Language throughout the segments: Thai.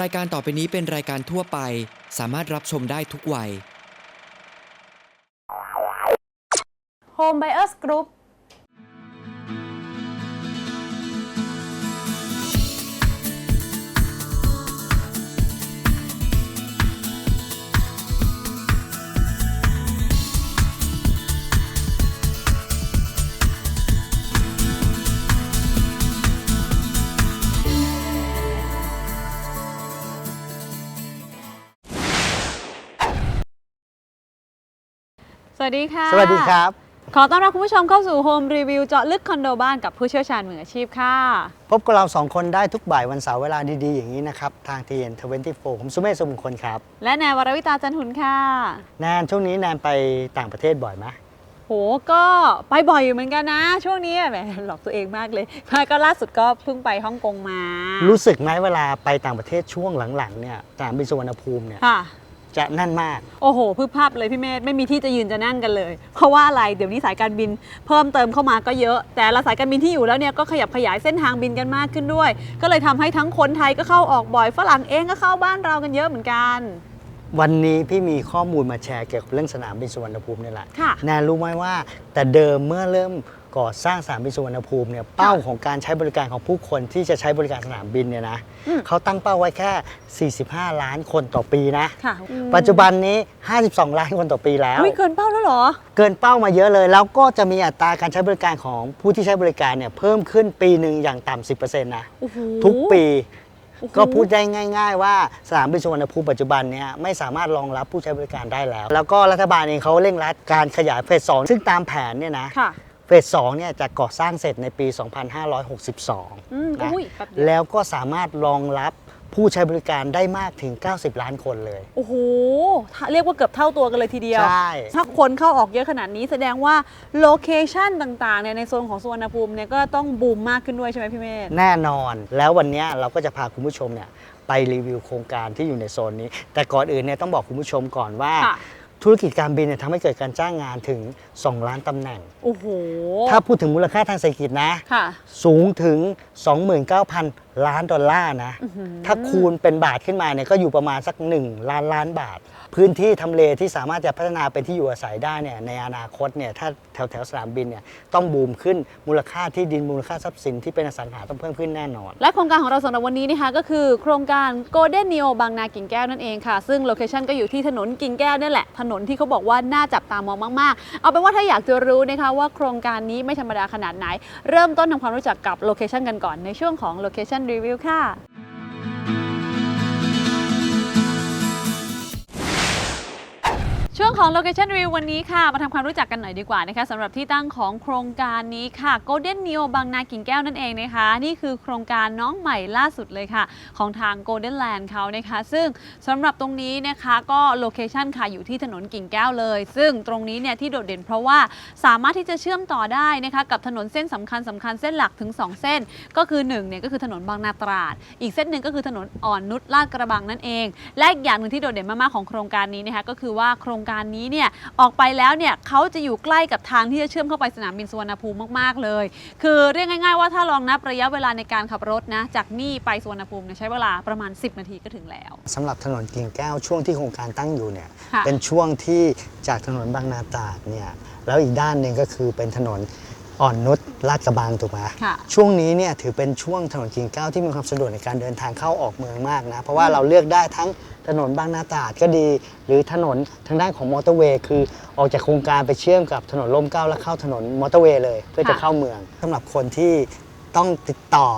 รายการต่อไปนี้เป็นรายการทั่วไป สามารถรับชมได้ทุกวัย Home Buyers Group วัสดีค่ะ สวัสดีครับ ขอต้อนรับคุณผู้ชมเข้าสู่ Home Review เจาะลึกคอนโดบ้านกับผู้เชี่ยวชาญมืออาชีพค่ะ พบกับเราสองคนได้ทุกบ่ายวันเสาร์เวลาดีๆ อย่างนี้นะครับ ทาง TN24 ผมสุเมธสมุงคลครับ และแนนวรวิตาจันหุนค่ะแนนช่วงนี้แนนไปต่างประเทศบ่อยไหมโหก็ไปบ่อยอยู่เหมือนกันนะ ช่วงนี้แหมหลอกตัวเองมากเลยก็ล่าสุดก็เพิ่งไปฮ่องกงมา รู้สึกไหมเวลาไปต่างประเทศช่วงหลังๆเนี่ยสนามบินสุวรรณภูมิเนี่ยค่ะ จะแน่นมาก โอ้โหพึบภาพเลยพี่เมธไม่มีที่จะยืนจะนั่งกันเลย เพราะว่าอะไรเดี๋ยวนี้สายการบินเพิ่มเติมเข้ามาก็เยอะ แต่ละสายการบินที่อยู่แล้วเนี่ยก็ขยับขยายเส้นทางบินกันมากขึ้นด้วย ก็เลยทำให้ทั้งคนไทยก็เข้าออกบ่อยฝรั่งเองก็เข้าบ้านเรากันเยอะเหมือนกัน วันนี้พี่มีข้อมูลมาแชร์เกี่ยวกับเรื่องสนามบินสุวรรณภูมินี่แหละค่ะ แนนรู้ไหมว่า แต่เดิมเมื่อเริ่มก่อสร้างสนามบินสุวรรณภูมิเนี่ยเป้าของการใช้บริการของผู้คนที่จะใช้บริการสนามบินเนี่ยนะอืม เขาตั้งเป้าไว้แค่ 45 ล้านคนต่อปีนะ ค่ะปัจจุบันนี้ 52 ล้านคนต่อปีแล้ว อุ้ยเกินเป้าแล้วเหรอ เกินเป้ามาเยอะเลย แล้วก็จะมีอัตราการใช้บริการของผู้ที่ใช้บริการเนี่ยเพิ่มขึ้นปีหนึ่งอย่างต่ำ10%นะ โอ้โห ทุกปีโอ้โห ก็พูดได้ง่าย ๆ ว่าสนามบินสุวรรณภูมิปัจจุบันเนี่ยไม่สามารถรองรับผู้ใช้บริการได้แล้ว แล้วก็รัฐบาลเองเขาเร่งรัดการขยายเฟส2ซึ่งตามแผนเนี่ยนะค่ะ เฟส2เนี่ยจะก่อสร้างเสร็จในปี 2562อืมนะอุ้ยแป๊บเดียว แล้วก็สามารถรองรับ ผู้ใช้บริการได้มากถึง 90 ล้านคนเลย โอ้โหถ้าเรียกว่าเกือบเท่าตัวกันเลยทีเดียว ใช่ ถ้าคนเข้าออกเยอะขนาดนี้แสดงว่าโลเคชันต่างๆเนี่ยในโซนของสุวรรณภูมิเนี่ยก็ต้องบูมมากขึ้นด้วยใช่ไหมพี่เมธ แน่นอน แล้ววันเนี้ยเราก็จะพาคุณผู้ชมเนี่ยไปรีวิวโครงการที่อยู่ในโซนนี้ แต่ก่อนอื่นเนี่ยต้องบอกคุณผู้ชมก่อนว่า ค่ะ ธุรกิจการบินเนี่ยทำให้เกิดการจ้างงานถึง 2 ล้านตำแหน่ง โอ้โห ถ้าพูดถึงมูลค่าทางเศรษฐกิจนะ ค่ะ สูงถึง 29,000 ล้านดอลลาร์นะอื้อหือถ้าคูณเป็นบาทขึ้นมาเนี่ยก็อยู่ประมาณสัก 1 ล้านล้านบาท พื้นที่ทำเลที่สามารถจะพัฒนาเป็นที่อยู่อาศัยได้เนี่ยในอนาคตเนี่ยถ้าแถวแถวสนามบินเนี่ยต้องบูมขึ้นมูลค่าที่ดินมูลค่าทรัพย์สินที่เป็นอสังหาต้องเพิ่มขึ้นแน่นอน และโครงการของเราสำหรับวันนี้นะคะก็คือโครงการ Golden Neo บางนากิ่งแก้วนั่นเองค่ะ ซึ่งโลเคชันก็อยู่ที่ถนนกิ่งแก้วนี่แหละ ถนนที่เขาบอกว่าน่าจับตามองมากๆ เอาเป็นว่าถ้าอยากจะรู้นะคะว่าโครงการนี้ไม่ธรรมดาขนาดไหน เริ่มต้นทำความรู้จักกับโลเคชันกันก่อนในช่วงของ Location Review ค่ะ งของ Location Review วันนี้ค่ะ มาทำความรู้จักกันหน่อยดีกว่านะคะสำหรับที่ตั้งของโครงการนี้ค่ะ Golden Neo บางนากิ่งแก้วนั่นเองนะคะ นี่คือโครงการน้องใหม่ล่าสุดเลยค่ะ ของทาง Golden Land เขานะคะ ซึ่งสำหรับตรงนี้นะคะก็โลเคชันค่ะอยู่ที่ถนนกิ่งแก้วเลย ซึ่งตรงนี้เนี่ยที่โดดเด่นเพราะว่าสามารถที่จะเชื่อมต่อได้นะคะกับถนนเส้นสำคัญสำคัญเส้นหลักถึง 2 เส้น ก็คือ1เนี่ยก็คือถนนบางนาตราด อีกเส้นหนึ่งก็คือถนนอ่อนนุชลาดกระบังนั่นเอง และอีกอย่างหนึ่งที่โดดเด่นมากๆของโครงการนี้นะคะก็คือว่าโครงการนี้เนี่ยออกไปแล้วเนี่ยเขาจะอยู่ใกล้กับทางที่จะเชื่อมเข้าไปสนามบินสุวรรณภูมิมากๆเลย คือเรียกง่าย ๆ ว่าถ้าลองนับระยะเวลาในการขับรถนะจากนี่ไปสุวรรณภูมิเนี่ยใช้เวลาประมาณ 10 นาทีก็ถึงแล้ว สำหรับถนนกิ่งแก้วช่วงที่โครงการตั้งอยู่เนี่ยค่ะ เป็นช่วงที่จากถนนบางนาตราดเนี่ยแล้วอีกด้านหนึ่งก็คือเป็นถนน อ่อนนุชลาดกระบังถูกไหมค่ะช่วงนี้เนี่ยถือเป็นช่วงถนนกิ่งแก้วที่มีความสะดวกในการเดินทางเข้าออกเมืองมากนะ เพราะว่าเราเลือกได้ทั้งถนนบางนาตราดก็ดี หรือถนนทางด้านของมอเตอร์เวย์คือออกจากโครงการไปเชื่อมกับถนนร่มเกล้าแล้วเข้าถนนมอเตอร์เวย์เลย เพื่อจะค่ะเข้าเมืองสำหรับคนที่ต้องติดต่อ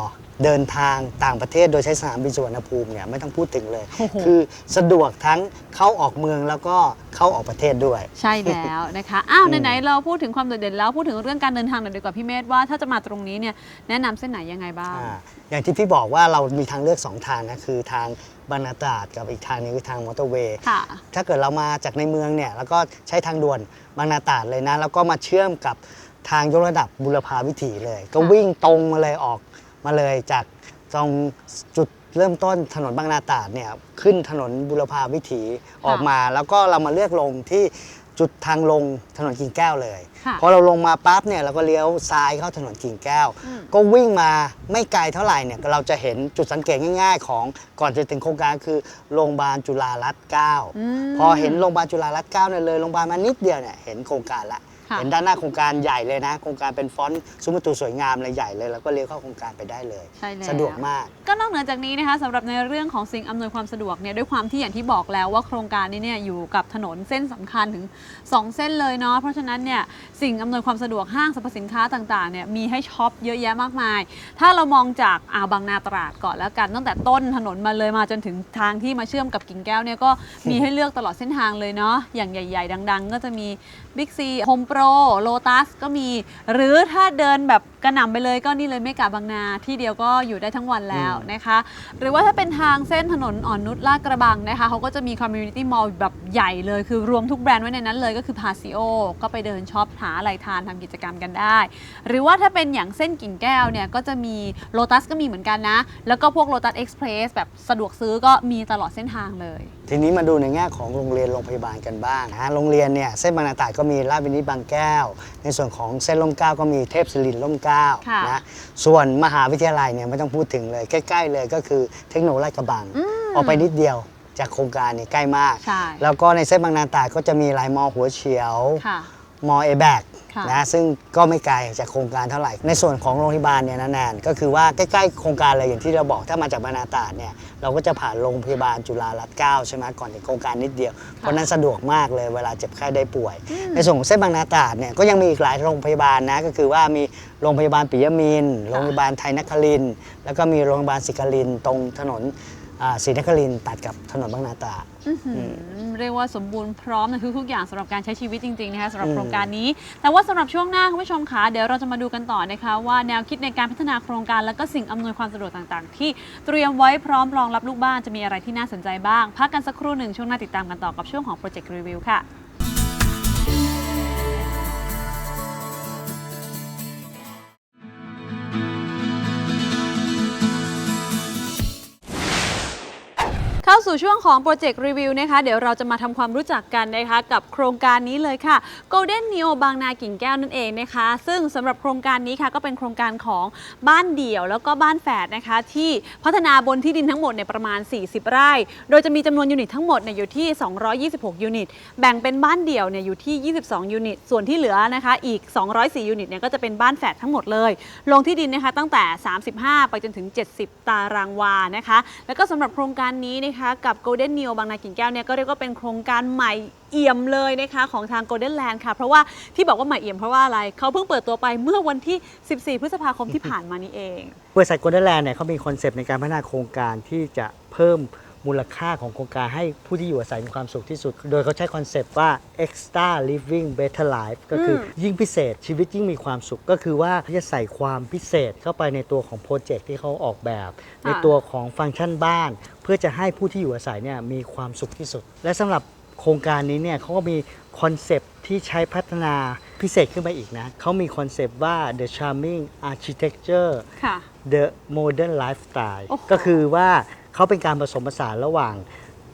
เดินทางต่างประเทศโดยใช้สนามบินสุวรรณภูมิเนี่ยไม่ต้องพูดถึงเลยโอ้โหคือสะดวกทั้งเข้าออกเมืองแล้วก็เข้าออกประเทศด้วย ใช่แล้วนะคะอ้าวอืมไหนๆเราพูดถึงความโดดเด่นแล้วพูดถึงเรื่องการเดินทางหน่อยดีกว่าพี่เมธว่าถ้าจะมาตรงนี้เนี่ยแนะนำเส้นไหนยังไงบ้างอ่าอย่างที่พี่บอกว่าเรามีทางเลือก 2 ทางนะคือทางบางนาตราดกับอีกทางหนึงคือทางมอเตอร์เวย์ค่ะถ้าเกิดเรามาจากในเมืองเนี่ยแล้วก็ใช้ทางด่วนบางนาตราดเลยนะแล้วก็มาเชื่อมกับทางยกระดับบุรพาวิถีเลย ก็ค่ะวิ่งตรงมาเลยออก มาเลยจากตรงจุดเริ่มต้นถนนบางนาตราดเนี่ยขึ้นถนนบุรพาวิถีออกมา แล้วก็เรามาเลือกลงที่จุดทางลงถนนกิ่งแก้วเลยค่ะพอเราลงมาปั๊บเนี่ยเราก็เลี้ยวซ้ายเข้าถนนกิ่งแก้วอืมก็วิ่งมาไม่ไกลเท่าไหร่เนี่ยเราจะเห็นจุดสังเกตง่าย ๆ ของก่อนจะถึงโครงการคือโรงพยาบาลจุฬารัตน์เก้ามพอเห็นโรงพยาบาลจุฬารัตน์เก้าเนี่ยเลยโรงพยาบาลมานิดเดียวเนี่ยเห็นโครงการละค่ะ เห็นด้านหน้าโครงการใหญ่เลยนะ โครงการเป็นฟอนต์ซุ้มประตูสวยงามเลยใหญ่เลยแล้วก็เลี้ยวเข้าโครงการไปได้เลย ใช่แล้ว สะดวกมาก ก็นอกเหนือจากนี้นะคะสำหรับในเรื่องของสิ่งอำนวยความสะดวกเนี่ยด้วยความที่อย่างที่บอกแล้วว่าโครงการนี้เนี่ยอยู่กับถนนเส้นสำคัญถึง 2 เส้นเลยเนาะเพราะฉะนั้นเนี่ยสิ่งอำนวยความสะดวกห้างสรรพสินค้าต่างๆเนี่ยมีให้ช็อปเยอะแยะมากมาย ถ้าเรามองจากอ่าวบางนาตราดก่อนแล้วกันตั้งแต่ต้นถนนมาเลยมาจนถึงทางที่มาเชื่อมกับกิ่งแก้วเนี่ยก็มีให้เลือกตลอดเส้นทางเลยเนาะอย่างใหญ่ ๆ ดัง ๆ ก็จะมี Big C Home Pro Lotus ก็มี หรือถ้าเดินแบบกระหน่ำไปเลยก็นี่เลยไม่กาบางนาที่เดียวก็อยู่ได้ทั้งวันแล้วนะคะ หรือว่าถ้าเป็นทางเส้นถนนอ่อนนุชลาดกระบังนะคะเขาก็จะมี Community Mall แบบใหญ่เลย คือรวมทุกแบรนด์ไว้ในนั้นเลยก็คือ p a s i o ก็ไปเดินช็อปหาอะไรทานทำกิจกรรมกันได้ หรือว่าถ้าเป็นอย่างเส้นกิ่งแก้วเนี่ยก็จะมี Lotus ก็มีเหมือนกันนะ แล้วก็พวก Lotus Express แบบสะดวกซื้อก็มีตลอดเส้นทางเลยทีนี้มาดูในแง่ของโรงเรียนโรงพยาบาลกันบ้างนะฮะโรงเรียนเนี่ยเส้นบางนาตราดก็มีราชวินิตบางแก้ว ในส่วนของเส้นล่มเกล้าก็มีเทพศิรินทร์ล่มเกล้าค่ะนะส่วนมหาวิทยาลัยเนี่ยไม่ต้องพูดถึงเลย ใกล้ ๆ เลยก็คือเทคโนโลยีลาดกระบังออกไปนิดเดียวจากโครงการเนี่ยใกล้มาก ใช่ แล้วก็ในเส้นบางนาตราดก็จะมีลายมอหัวเฉียว ค่ะ มอเอแบกค่ะนะซึ่งก็ไม่ไกลจากโครงการเท่าไหร่ ในส่วนของโรงพยาบาลเนี่ยนะแนนก็คือว่าใกล้ๆโครงการเลยอย่างที่เราบอกถ้ามาจากบางนาตราดเนี่ยเราก็จะผ่านโรงพยาบาลจุฬารัตน์เก้าใช่ไหมก่อนถึงโครงการนิดเดียว เพราะนั้นสะดวกมากเลยเวลาเจ็บไข้ได้ป่วย ในส่วนของเส้นบางนาตราดเนี่ยก็ยังมีอีกหลายโรงพยาบาลนะก็คือว่ามีโรงพยาบาลปิยมินทร์โรงพยาบาลไทยนครินทร์แล้วก็มีโรงพยาบาลศรีนครินทร์ตรงถนนอ่า ศรีนครินทร์ตัดกับถนนบางนาตราดอื้อหือเรียกว่าสมบูรณ์พร้อมในทุกๆอย่างสำหรับการใช้ชีวิตจริงๆนะคะสำหรับอืมโครงการนี้ แต่ว่าสำหรับช่วงหน้าคุณผู้ชมคะเดี๋ยวเราจะมาดูกันต่อนะคะว่าแนวคิดในการพัฒนาโครงการ และก็สิ่งอำนวยความสะดวกต่างๆ ที่เตรียมไว้พร้อมรองรับลูกบ้านจะมีอะไรที่น่าสนใจบ้าง พักกันสักครู่หนึ่งช่วงหน้าติดตามกันต่อกับช่วงของ Project Review ค่ะเข้า สู่ช่วงของ Project Review นะคะ เดี๋ยวเราจะมาทำความรู้จักกันนะคะกับโครงการนี้เลยค่ะ Golden Neo บางนากิ่งแก้วนั่นเองนะคะ ซึ่งสำหรับโครงการนี้ค่ะก็เป็นโครงการของบ้านเดี่ยว แล้วก็บ้านแฝดนะคะ ที่พัฒนาบนที่ดินทั้งหมดเนี่ยประมาณ 40 ไร่ โดยจะมีจำนวนยูนิตทั้งหมดเนี่ยอยู่ที่ 226 ยูนิต แบ่งเป็นบ้านเดี่ยวเนี่ยอยู่ที่ 22 ยูนิต ส่วนที่เหลือนะคะอีก 204 ยูนิตเนี่ยก็จะเป็นบ้านแฝดทั้งหมดเลย ลงที่ดินนะคะตั้งแต่ 35 ไปจนถึง 70 ตารางวานะคะ แล้วก็สำหรับโครงการนี้นะคะกับ Golden n e w บางนากิ่งแก้วเนี่ยก็เรียกว่าเป็นโครงการใหม่เอี่ยมเลยนะคะของทาง Golden Land ค่ะ เพราะว่าที่บอกว่าใหม่เอี่ยมเพราะว่าอะไรเขาเพิ่งเปิดตัวไปเมื่อวันที่ 14 พฤษภาคมที่ผ่านมานี้เอง บริษัทโกลเด้นแลนด์เนี่ยเขามีคอนเซปต์ในการพัฒนาโครงการที่จะเพิ่ม มูลค่าของโครงการให้ผู้ที่อยู่อาศัยมีความสุขที่สุด โดยเขาใช้คอนเซปต์ว่า extra living better life ก็คืออยิ่งพิเศษชีวิตยิ่งมีความสุข ก็คือว่าเขาจะใส่ความพิเศษเข้าไปในตัวของโปรเจกต์ที่เขาออกแบบ ในตัวของฟังก์ชันบ้าน เพื่อจะให้ผู้ที่อยู่อาศัยเนี่ยมีความสุขที่สุด และสำหรับโครงการนี้เนี่ยเขาก็มีคอนเซปต์ที่ใช้พัฒนาพิเศษขึ้นไปอีกนะ เขามีคอนเซปต์ว่า the charming architecture ค่ะ The Modern Lifestyle โอ้โหก็คือว่า เขาเป็นการผสมผสานระหว่าง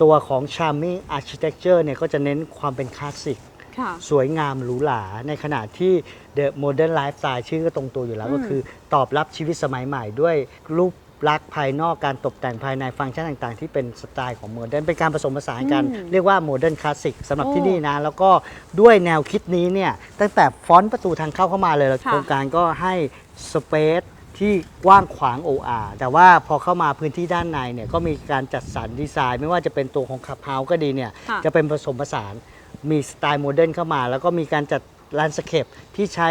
ตัวของ Charming Architecture เนี่ยก็จะเน้นความเป็นคลาสสิกค่ะสวยงามหรูหรา ในขณะที่ The Modern Lifestyle ชื่อก็ตรงตัวอยู่แล้วอืมก็คือ ตอบรับชีวิตสมัยใหม่ด้วยรูปลักษณ์ภายนอกการตกแต่งภายในฟังก์ชันต่างๆ ที่เป็นสไตล์ของโมเดิร์นเป็นการผสมผสานกันอืมเรียกว่าโมเดิร์นคลาสสิกสำหรับโอ้ที่นี่นะ แล้วก็ด้วยแนวคิดนี้เนี่ย ตั้งแต่ฟอนต์ประตูทางเข้าเข้ามาเลยค่ะโครงการก็ให้สเปซ ที่กว้างขวาง OR แต่ว่าพอเข้ามาพื้นที่ด้านในเนี่ยก็มีการจัดสรรดีไซน์ ไม่ว่าจะเป็นตัวของขับเฮาส์ก็ดีเนี่ยค่ะ จะเป็นผสมผสานมีสไตล์โมเดิร์นเข้ามา แล้วก็มีการจัดแลนด์สเคปที่ใช้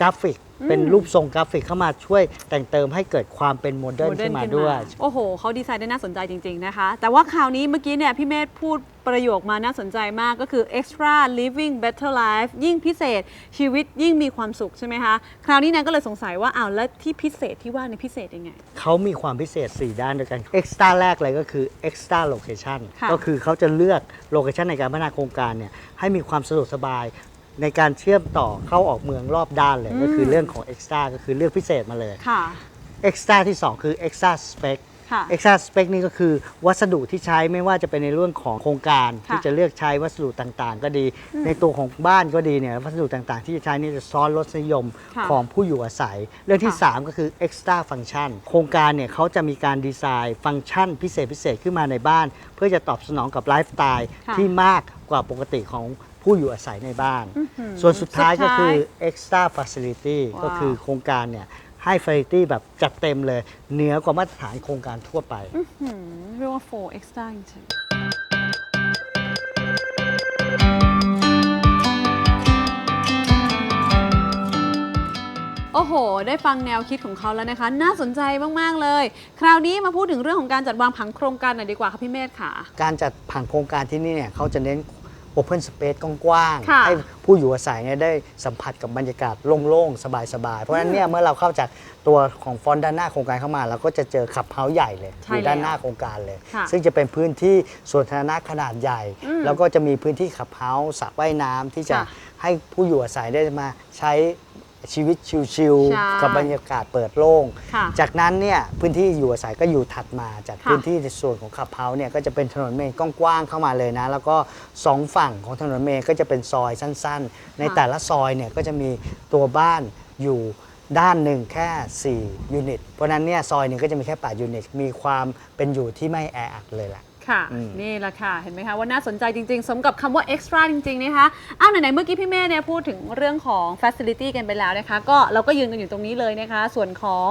กราฟิก เป็นรูปทรงกราฟิกเข้ามาช่วยแต่งเติมให้เกิดความเป็นโมเดิร์นขึ้นมาด้วย โอ้โห เขาดีไซน์ได้น่าสนใจจริง ๆ นะคะ แต่ว่าคราวนี้เมื่อกี้เนี่ยพี่เมธพูดประโยคมาน่าสนใจมากก็คือ extra living better life ยิ่งพิเศษชีวิตยิ่งมีความสุขใช่ไหมคะ คราวนี้แนนก็เลยสงสัยว่าอ้าวแล้วที่พิเศษที่ว่าในยพิเศษยังไง เขามีความพิเศษ 4 ด้านด้วยกัน Extra แรกเลยก็คือ Extra Location ค่ะก็คือเขาจะเลือกโลเคชันในการพัฒนาโครงการเนี่ยให้มีความสะดวกสบาย ในการเชื่อมต่อเข้าออกเมืองรอบด้านเลย ก็คือเรื่องของ Extra ก็คือเลือกพิเศษมาเลยค่ะ Extra ที่ 2 คือ Extra Spec ค่ะ extra spec นี่ก็คือวัสดุที่ใช้ไม่ว่าจะเป็นในเรื่องของโครงการค่ะที่จะเลือกใช้วัสดุต่างๆ ก็ดี ในตัวของบ้านก็ดีเนี่ยวัสดุต่างๆ ที่จะใช้นี่จะซ้อนรสนิยมค่ะของผู้อยู่อาศัย เรื่องที่ค่ะ3ก็คือ extra function โครงการเนี่ยเขาจะมีการดีไซน์ ฟังก์ชันพิเศษพิเศษขึ้นมาในบ้าน เพื่อจะตอบสนองกับไลฟ์สไตล์ค่ะที่มากกว่าปกติของ ผู้อยู่อาศัยในบ้านอื้อหือส่วนสุดท้ายก็คือสุดท้าย extra facility ว้าวก็คือโครงการเนี่ยให้ facility แบบจัดเต็มเลย เหนือกว่ามาตรฐานโครงการทั่วไปหืมเรียกว่า4 extra จริงๆโอ้โห ได้ฟังแนวคิดของเขาแล้วนะคะ น่าสนใจมาก ๆ เลย คราวนี้มาพูดถึงเรื่องของการจัดวางผังโครงการหน่อยดีกว่าค่ะพี่เมธค่ะ การจัดผังโครงการที่นี่เนี่ยเขาจะเน้น Open Space กว้างค่ะๆให้ผู้อยู่อาศัยเนี่ยได้สัมผัสกับบรรยากาศโล่งๆ สบายๆ เพราะฉะนั้นเนี่ยเมื่อเราเข้าจากตัวของฟอนต์ด้านหน้าโครงการเข้ามาเราก็จะเจอขับเฮาส์ใหญ่เลยใช่อยู่ด้านแล้วหน้าโครงการเลย ค่ะซึ่งจะเป็นพื้นที่ส่วนสาธารณะขนาดใหญ่ อืมแล้วก็จะมีพื้นที่ขับเฮาส์สระว่ายน้ำที่จะค่ะ ให้ผู้อยู่อาศัยได้มาใช้ ชีวิตชิลใช่ๆกับบรรยากาศเปิดโล่ง ค่ะจากนั้นเนี่ยพื้นที่อยู่อาศัยก็อยู่ถัดมาจากค่ะ พื้นที่ในส่วนของขับเฮาส์เนี่ยก็จะเป็นถนนเมนกว้างๆเข้ามาเลยนะ แล้วก็สองฝั่งของถนนเมนก็จะเป็นซอยสั้น ๆ ในแต่ละซอยเนี่ยก็จะมีตัวบ้านอยู่ด้านหนึ่งแค่ 4 ยูนิต เพราะฉะนั้นเนี่ยซอยหนึ่งก็จะมีแค่ 8 ยูนิต มีความเป็นอยู่ที่ไม่แออัดเลยล่ะ ค่ะ อืม นี่แหละค่ะ เห็นไหมคะว่าน่าสนใจจริงๆ สมกับคำว่า extra จริงๆ นะคะ อ้าวไหนๆ เมื่อกี้พี่เมย์เนี่ยพูดถึงเรื่องของ facility กันไปแล้วนะคะ ก็เราก็ยืนกันอยู่ตรงนี้เลยนะคะ ส่วนของ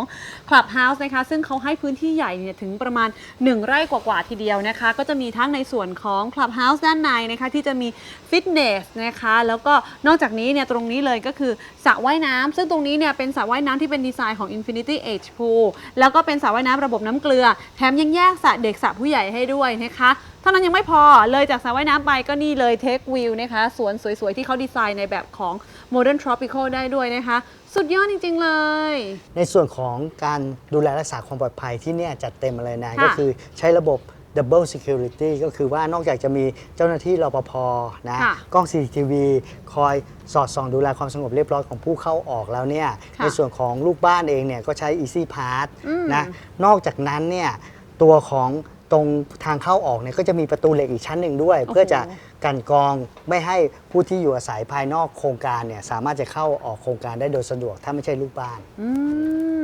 clubhouse นะคะ ซึ่งเขาให้พื้นที่ใหญ่เนี่ยถึงประมาณ 1 ไร่กว่าๆ ทีเดียวนะคะ ก็จะมีทั้งในส่วนของ clubhouse ด้านในนะคะ ที่จะมี fitness นะคะ แล้วก็นอกจากนี้เนี่ยตรงนี้เลยก็คือสระว่ายน้ำซึ่งตรงนี้เนี่ยเป็นสระว่ายน้ำที่เป็นดีไซน์ของ Infinity Age Pool แล้วก็เป็นสระว่ายน้ำระบบน้ำเกลือ แถมยังแยกสระเด็กสระผู้ใหญ่ให้ด้วยนะคะเท่านั้นยังไม่พอเลยจากสระว่ายน้ำไปก็นี่เลยเทควิวนะคะสวนสวยๆ ที่เขาดีไซน์ในแบบของ Modern Tropical ได้ด้วยนะคะ สุดยอดจริง ๆ เลย ในส่วนของการดูแลรักษาความปลอดภัยที่เนี่ยจัดเต็มมาเลยนะ ค่ะก็คือใช้ระบบ Double Security ก็คือว่านอกจากจะมีเจ้าหน้าที่รปภนะค่ะกล้อง CCTV คอยสอดส่องดูแลความสงบเรียบร้อยของผู้เข้าออกแล้วเนี่ยค่ะในส่วนของลูกบ้านเองเนี่ยก็ใช้ Easy Pass อืม นะนอกจากนั้นเนี่ยตัวของ ตรงทางเข้าออกเนี่ยก็จะมีประตูเหล็กอีกชั้นหนึ่งด้วยโอ้โหเพื่อจะกลันกรองไม่ให้ผู้ที่อยู่อาศัยภายนอกโครงการเนี่ยสามารถจะเข้าออกโครงการได้โดยสะดวกถ้าไม่ใช่ลูกบ้าน อื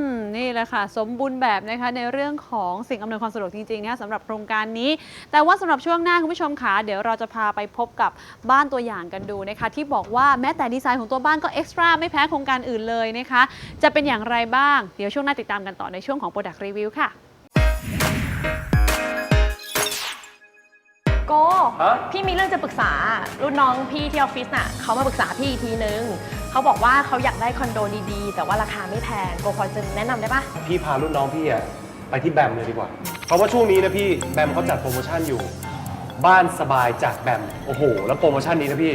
มนี่แหละค่ะ สมบูรณ์แบบนะคะในเรื่องของสิ่งอำนวยความสะดวกจริงๆนะคะสำหรับโครงการนี้ แต่ว่าสำหรับช่วงหน้าคุณผู้ชมคะเดี๋ยวเราจะพาไปพบกับบ้านตัวอย่างกันดูนะคะที่บอกว่าแม้แต่ดีไซน์ของตัวบ้านก็เอ็กซ์ตร้าไม่แพ้โครงการอื่นเลยนะคะจะเป็นอย่างไรบ้างเดี๋ยวช่วงหน้าติดตามกันต่อในช่วงของ Product Review ค่ะ โก้ฮะ พี่มีเรื่องจะปรึกษา รุ่นน้องพี่ที่ออฟฟิศน่ะเขามาปรึกษาพี่อีกทีนึงเขาบอกว่าเขาอยากได้คอนโดดีๆ แต่ว่าราคาไม่แพงโกพอจะแนะนำได้ปะพี่พารุ่นน้องพี่อะไปที่แบมเลยดีกว่า เพราะว่าช่วงนี้นะพี่แบมเขาจัดโปรโมชั่นอยู่ บ้านสบายจากแบมโอ้โห แล้วโปรโมชั่นนี้นะพี่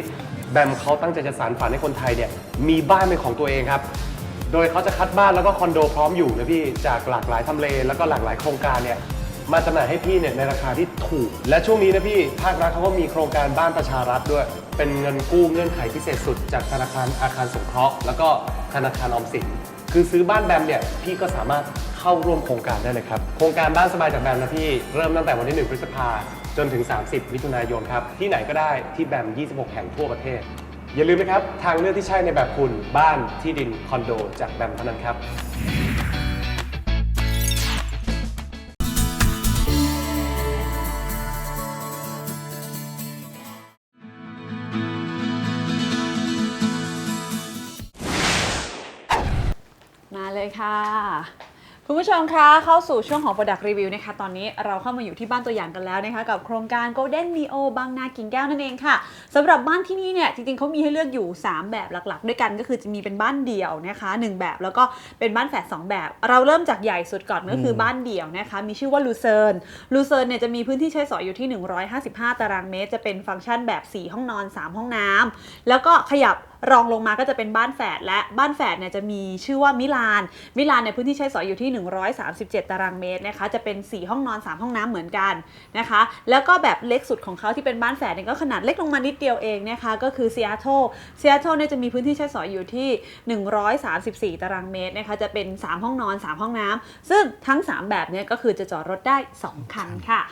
แบมเขาตั้งใจจะสานฝันให้คนไทยเนี่ยมีบ้านเป็นของตัวเองครับ โดยเขาจะคัดบ้านแล้วก็คอนโดพร้อมอยู่นะพี่จากหลากหลายทำเลแล้วก็หลากหลายโครงการเนี่ย มาจำหน่ายให้พี่เนี่ยในราคาที่ถูก และช่วงนี้นะพี่ภาครัฐเขาก็มีโครงการบ้านประชารัฐด้วย เป็นเงินกู้เงื่อนไขพิเศษสุด จากธนาคารอาคารสงเคราะห์แล้วก็ธนาคารออมสินคือซื้อบ้านแบมเนี่ยพี่ก็สามารถเข้าร่วมโครงการได้เลยครับ โครงการบ้านสบายจากแบมนะพี่เริ่มตั้งแต่วันที่ 1 พฤษภาจนถึง 30มิถุนายนครับที่ไหนก็ได้ที่แบม 26 แห่งทั่วประเทศ อย่าลืมนะครับทางเลือกที่ใช่ในแบบคุณบ้านที่ดินคอนโด จากแบมเท่านั้นครับ ผู้ชมคะเข้าสู่ช่วงของ Product Review นะคะตอนนี้เราเข้ามาอยู่ที่บ้านตัวอย่างกันแล้วนะคะกับโครงการ Golden Neo บางนากิ่งแก้วนั่นเองค่ะสำหรับบ้านที่นี่เนี่ยจริงๆเขามีให้เลือกอยู่ 3 แบบหลักๆ ด้วยกันก็คือจะมีเป็นบ้านเดี่ยวนะคะ 1 แบบแล้วก็เป็นบ้านแฝด2 แบบ เราเริ่มจากใหญ่สุดก่อนก็คือบ้านเดี่ยวนะคะมีชื่อว่าลูเซิร์นลูเซิร์นเนี่ยจะมีพื้นที่ใช้สอยอยู่ที่ 155 ตารางเมตร จะเป็นฟังก์ชันแบบ 4 ห้องนอน 3 ห้องน้ำแล้วก็ขยับ รองลงมาก็จะเป็นบ้านแฝดและบ้านแฝดเนี่ยจะมีชื่อว่ามิลาน มิลานในยพื้นที่ใช้สอยอยู่ที่ 137 ตารางเมตรนะคะ จะเป็น 4 ห้องนอน 3 ห้องน้ำเหมือนกันนะคะ แล้วก็แบบเล็กสุดของเขาที่เป็นบ้านแฝดเนี่ยก็ขนาดเล็กลงมานิดเดียวเองนะคะ ก็คือซีแอตเทิลซีแอตเทิลเนี่ยจะมีพื้นที่ใช้สอยอยู่ที่ 134 ตารางเมตรนะคะ จะเป็น 3 ห้องนอน 3 ห้องน้ำซึ่งทั้ง 3 แบบเนี่ยก็คือจะจอดรถได้ 2 คันค่ะ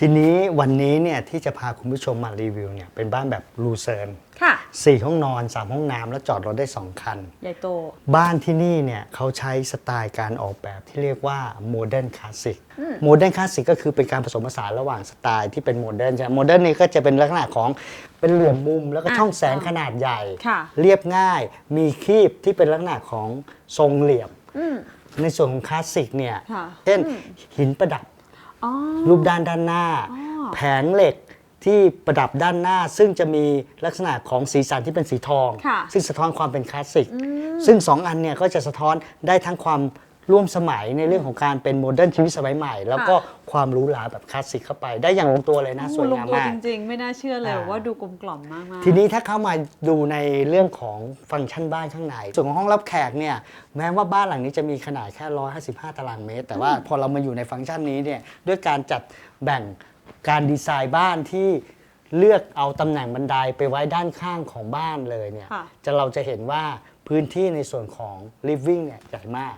ทีนี้วันนี้เนี่ยที่จะพาคุณผู้ชมมารีวิวเนี่ยเป็นบ้านแบบลูเซิร์นค่ะ สี่ห้องนอน3ห้องน้ำแล้วจอดรถได้ 2 คัน ใหญ่โต บ้านที่นี่เนี่ยเขาใช้สไตล์การออกแบบที่เรียกว่าโมเดิร์นคลาสสิกโมเดิร์นคลาสสิกก็คือเป็นการผสมผสานระหว่างสไตล์ที่เป็นโมเดิร์นใช่ไหมโมเดิร์นนี่ก็จะเป็นลักษณะของเป็นเหลี่ยมมุมแล้วก็อะช่องแสงขนาดใหญ่ ค่ะ เรียบง่ายมีคีบที่เป็นลักษณะของทรงเหลี่ยม อืม ในส่วนของคลาสสิกเนี่ย ค่ะเช่นอืมหินประดับอ๋อ รูปด้านด้านหน้าอ๋อแผงเหล็กที่ประดับด้านหน้า ซึ่งจะมีลักษณะของสีสันที่เป็นสีทองค่ะซึ่งสะท้อนความเป็นคลาสสิกอืมซึ่งสองอันเนี่ยก็จะสะท้อนได้ทั้งความ ร่วมสมัยในเรื่องของการเป็นโมเดิร์นชีวิตสมัยใหม่ แล้วก็ความหรู้หราแบบคลาสสิกเข้าไป ได้อย่างลงตัวเลยนะสวยลงงามตัวมากจริงๆ ไม่น่าเชื่อเลยอ่าว่าดูกลมกล่อมมาก ๆ ทีนี้ถ้าเข้ามาดูในเรื่องของฟังก์ชันบ้านข้างใน ส่วนของห้องรับแขกเนี่ยแม้ว่าบ้านหลังนี้จะมีขนาดแค่ 155 ตารางเมตร แต่ว่าพอเรามาอยู่ในฟังก์ชันนี้เนี่ยด้วยการจัดแบ่งการดีไซน์บ้านที่เลือกเอาตำแหน่งบันไดไปไว้ด้านข้างของบ้านเลยเนี่ยค่ะจะเราจะเห็นว่าพื้นที่ในส่วนของ living เนี่ยใหญ่มาก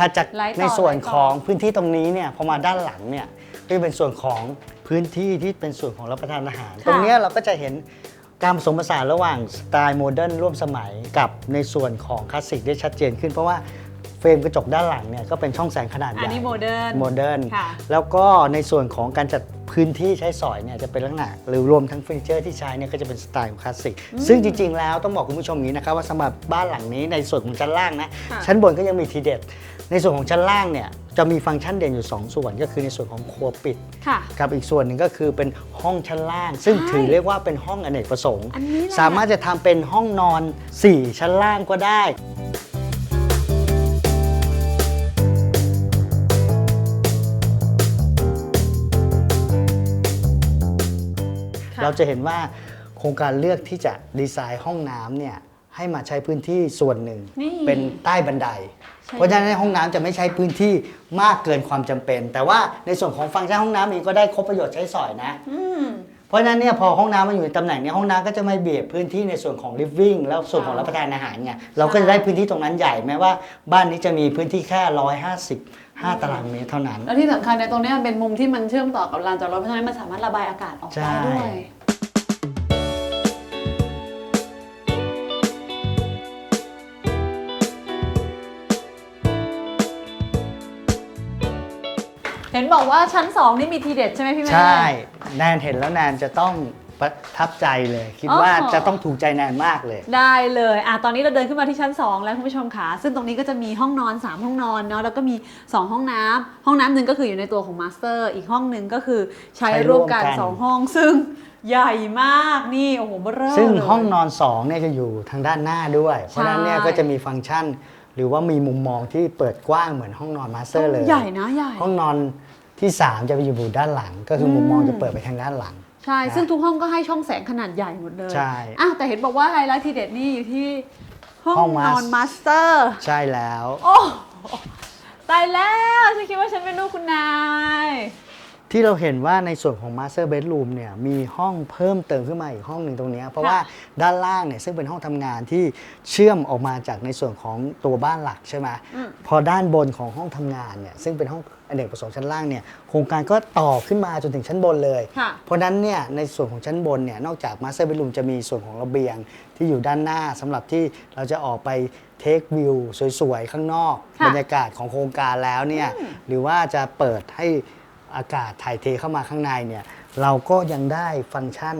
ถ้าจากไลฟ์ต่อในส่วนไลฟ์ต่อ ของพื้นที่ตรงนี้เนี่ยพอมาด้านหลังเนี่ยก็จะเป็นส่วนของพื้นที่ที่เป็นส่วนของรับประทานอาหาร ตรงเนี้ยเราก็จะเห็นการผสมผสานระหว่างสไตล์โมเดิร์นร่วมสมัยกับในส่วนของคลาสสิกได้ชัดเจนขึ้น เพราะว่า เฟรมกระจกด้านหลังเนี่ยก็เป็นช่องแสงขนาดใหอันญ่นี้โมเดิร์น โมเดิร์น ค่ะ แล้วก็ในส่วนของการจัดพื้นที่ใช้สอยเนี่ยจะเป็นลักษณะหรือรวมทั้งเฟอร์นิเจอร์ที่ใช้เนี่ยก็จะเป็นสไตล์ของคลาสสิก ซึ่งจริง ๆ แล้วต้องบอกคุณผู้ชมอย่างนี้นะครับว่าสำหรับบ้านหลังนี้ในส่วนของชั้นล่างนะ ค่ะ ชั้นบนก็ยังมีทีเด็ด ในส่วนของชั้นล่างเนี่ยจะมีฟังก์ชันเด่นอยู่ 2 ส่วน ก็คือในส่วนของครัวปิดค่ะ กับอีกส่วนหนึ่งก็คือเป็นห้องชั้นล่าง ซึ่งใช่ถือเรียกว่าเป็นห้องอเนกประสงค์ อันนี้แหละ สามารถจะทำเป็นห้องนอน4ชั้นล่างก็ได้ เราจะเห็นว่าโครงการเลือกที่จะดีไซน์ห้องน้ำเนี่ยให้มาใช้พื้นที่ส่วนหนึ่งนี่เป็นใต้บันไดใช่เพราะฉะนั้นในห้องน้ำจะไม่ใช้พื้นที่มากเกินความจำเป็น แต่ว่าในส่วนของฟังก์ชันห้องน้ำเองก็ได้ครบประโยชน์ใช้สอยนะ อืม เพราะฉะนั้นเนี่ยพอห้องน้ำมาอยู่ในตำแหน่งเนี้ห้องน้ำก็จะไม่เบียดพื้นที่ในส่วนของ living แล้วส่วนของรับประทานอาหารเนี่ยเราก็จะได้พื้นที่ตรงนั้นใหญ่แม้ว่าบ้านนี้จะมีพื้นที่แค่ 155ตารางเมตรเท่านั้น แล้วที่สำคัญในตรงเนี้ยเป็นมุมที่มันเชื่อมต่อกับลานจอดรถเพราะฉะนั้นมันสามารถระบายอากาศออกได้ด้วยใช่เห็นบอกว่าชั้น 2 นี่มีทีเด็ดใช่ไหมพี่แม่ ใช่ แนนเห็นแล้วแนนจะต้อง ประทับใจเลย คิดว่าอ๋อจะต้องถูกใจแนนมากเลย ได้เลยอะตอนนี้เราเดินขึ้นมาที่ชั้น 2 แล้วคุณผู้ชมค่ะซึ่งตรงนี้ก็จะมีห้องนอน 3 ห้องนอนเนาะแล้วก็มี 2 ห้องน้ำห้องน้ำหนึ่งก็คืออยู่ในตัวของมาสเตอร์อีกห้องหนึ่งก็คือใช้ใช้ร่ร่ววมมกันกัน 2 ห้องซึ่งใหญ่มากนี่โอ้โหเบ้อเร่อซึ่งเลยห้องนอน2เนี่ยจะอยู่ทางด้านหน้าด้วย เพราะฉะนั้นเนี่ยก็จะมีฟังก์ชัน หรือว่ามีมุมมองที่เปิดกว้างเหมือนห้องนอนมาสเตอร์เลยใหญ่นะใหญ่ห้องนอนที่ 3 จะไปอยู่ด้านหลัง ก็คือมุมมองจะเปิดไปทางด้านหลัง ใช่ ซึ่งทุกห้องก็ให้ช่องแสงขนาดใหญ่หมดเลยใช่อะแต่เห็นบอกว่าไฮไลท์ทีเด็ดนี่อยู่ที่ห้องห้องนอน Mas- มาสเตอร์ ใช่แล้ว โอ้ตายแล้ว ฉันคิดว่าฉันเป็นลูกคุณนาย ที่เราเห็นว่าในส่วนของ Master Bedroom เนี่ยมีห้องเพิ่มเติมขึ้นมาอีกห้องหนึ่งตรงเนี้ยเพราะว่าด้านล่างเนี่ยซึ่งเป็นห้องทำงานที่เชื่อมออกมาจากในส่วนของตัวบ้านหลักใช่ไหมอืมพอด้านบนของห้องทำงานเนี่ยซึ่งเป็นห้องอเนกประสงค์ชั้นล่างเนี่ยโครงการก็ต่อขึ้นมาจนถึงชั้นบนเลย ค่ะเพราะฉะนั้นเนี่ยในส่วนของชั้นบนเนี่ยนอกจาก Master Bedroom จะมีส่วนของระเบียงที่อยู่ด้านหน้าสำหรับที่เราจะออกไปเทควิวสวยๆข้างนอก ค่ะ บรรยากาศของโครงการแล้วเนี่ยหรือว่าจะเปิดให้ อากาศถ่ายเทเข้ามาข้างในเนี่ยเราก็ยังได้ฟังก์ชัน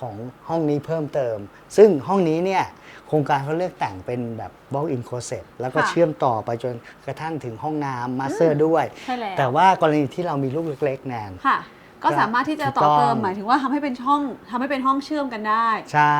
ของห้องนี้เพิ่มเติม ซึ่งห้องนี้เนี่ยโครงการเขาเลือกแต่งเป็นแบบ walk in closet แล้วก็ค่ะเชื่อมต่อไปจนกระทั่งถึงห้องน้ำมาสเตอร์ด้วย ใช่แล้ว แต่ว่ากรณีที่เรามีลูกเล็ก ๆ แนน ค่ะ ก็สามารถที่จะต่อเติมหมายถึงว่าทำให้เป็นช่องทำให้เป็นห้องเชื่อมกันได้ ใช่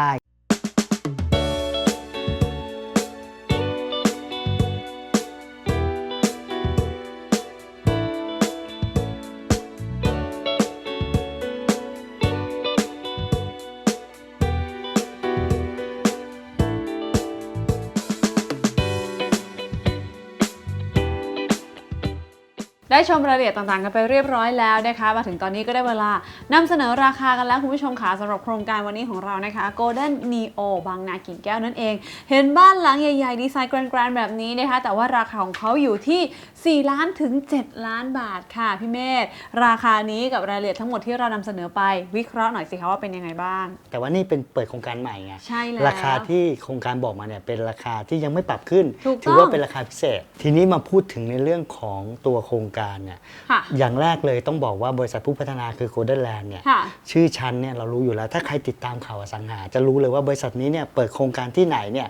ชมรายละเอียดต่างๆ กันไปเรียบร้อยแล้วนะคะ มาถึงตอนนี้ก็ได้เวลานำเสนอราคากันแล้วคุณผู้ชมค่ะสำหรับโครงการวันนี้ของเรานะคะ Golden Neo บางนากิ่งแก้วนั่นเอง เห็นบ้านหลังใหญ่ๆ ดีไซน์แกรนๆ แบบนี้นะคะ แต่ว่าราคาของเขาอยู่ที่ 4 ล้านถึง 7 ล้านบาทค่ะพี่เมธราคานี้กับรายละเอียดทั้งหมดที่เรานำเสนอไปวิเคราะห์หน่อยสิคะว่าเป็นยังไงบ้าง แต่ว่านี่เป็นเปิดโครงการใหม่ไงใช่แล้วราคาที่โครงการบอกมาเนี่ยเป็นราคาที่ยังไม่ปรับขึ้นถูกต้องถืว่าเป็นราคาพิเศษ ทีนี้มาพูดถึงในเรื่องของตัวโครงการเนี่ยค่ะอย่างแรกเลยต้องบอกว่าบริษัทผู้พัฒนาคือ Golden Land เนี่ยค่ะชื่อชั้นเนี่ยเรารู้อยู่แล้วถ้าใครติดตามข่าวอสังหา จะรู้เลยว่าบริษัทนี้เนี่ยเปิดโครงการที่ไหนเนี่ย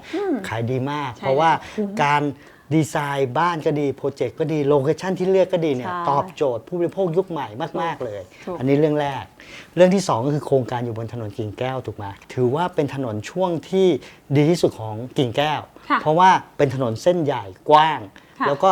ขายดีมากใช่เพราะว่าคุ้มการดีไซน์บ้านก็ดี โปรเจกต์ก็ดี โลเคชั่นที่เลือกก็ดีเนี่ยใช่ตอบโจทย์ผู้บริโภคยุคใหม่มาก ๆ เลยถูกอันนี้เรื่องแรก เรื่องที่ 2 ก็คือโครงการอยู่บนถนนกิ่งแก้วถูกไหมถือว่าเป็นถนนช่วงที่ดีที่สุดของกิ่งแก้วค่ะเพราะว่าเป็นถนนเส้นใหญ่กว้างค่ะแล้วก็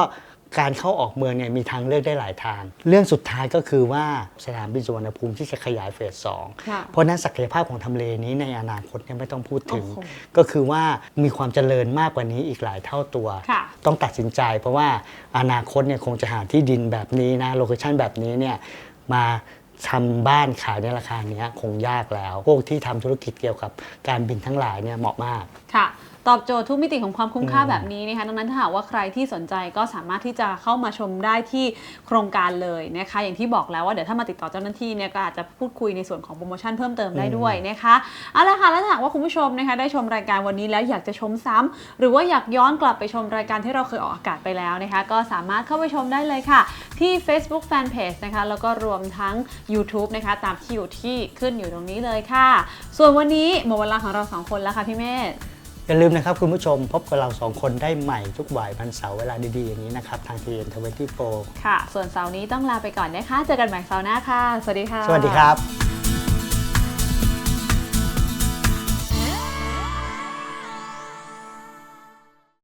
การเข้าออกเมืองเนี่ยมีทางเลือกได้หลายทาง เรื่องสุดท้ายก็คือว่าสนามบินสุวรรณภูมิที่จะขยายเฟสสองค่ะเพราะฉะนั้นศักยภาพของทำเลนี้ในอนาคตเนี่ยไม่ต้องพูดถึงโอ้โหก็คือว่ามีความเจริญมากกว่านี้อีกหลายเท่าตัวค่ะต้องตัดสินใจ เพราะว่าอนาคตเนี่ยคงจะหาที่ดินแบบนี้นะโลเคชั่นแบบนี้เนี่ยมาทำบ้านขายในราคาเนี้ยคงยากแล้ว พวกที่ทำธุรกิจเกี่ยวกับการบินทั้งหลายเนี่ยเหมาะมากค่ะ ตอบโจทย์ทุกมิติของความคุ้มค่าแบบนี้นะคะดังนั้นถ้าหากว่าใครที่สนใจก็สามารถที่จะเข้ามาชมได้ที่โครงการเลยนะคะ อย่างที่บอกแล้วว่าเดี๋ยวถ้ามาติดต่อเจ้าหน้าที่เนี่ยก็อาจจะพูดคุยในส่วนของโปรโมชั่นเพิ่มเติมได้ด้วยนะคะเอาละค่ะแล้วถ้าหากว่าคุณผู้ชมนะคะได้ชมรายการวันนี้แล้วอยากจะชมซ้ำหรือว่าอยากย้อนกลับไปชมรายการที่เราเคยออกอากาศไปแล้วนะคะ ก็สามารถเข้าไปชมได้เลยค่ะ ที่ Facebook Fanpage นะคะแล้วก็รวมทั้ง YouTube นะคะตามที่อยู่ที่ขึ้นอยู่ตรงนี้เลยค่ะ ส่วนวันนี้หมดเวลาของเราสองคนแล้วค่ะพี่เมธ อย่าลืมนะครับคุณผู้ชมพบกับเราสองคนได้ใหม่ทุกบ่ายวันเสาร์เวลาดีๆอย่างนี้นะครับ ทางทีเอ็นทเวนตี้โค่ะ ส่วนเสาร์นี้ต้องลาไปก่อนนะคะ เจอกันใหม่เสาร์หน้าค่ะ สวัสดีค่ะ สวัสดีครับ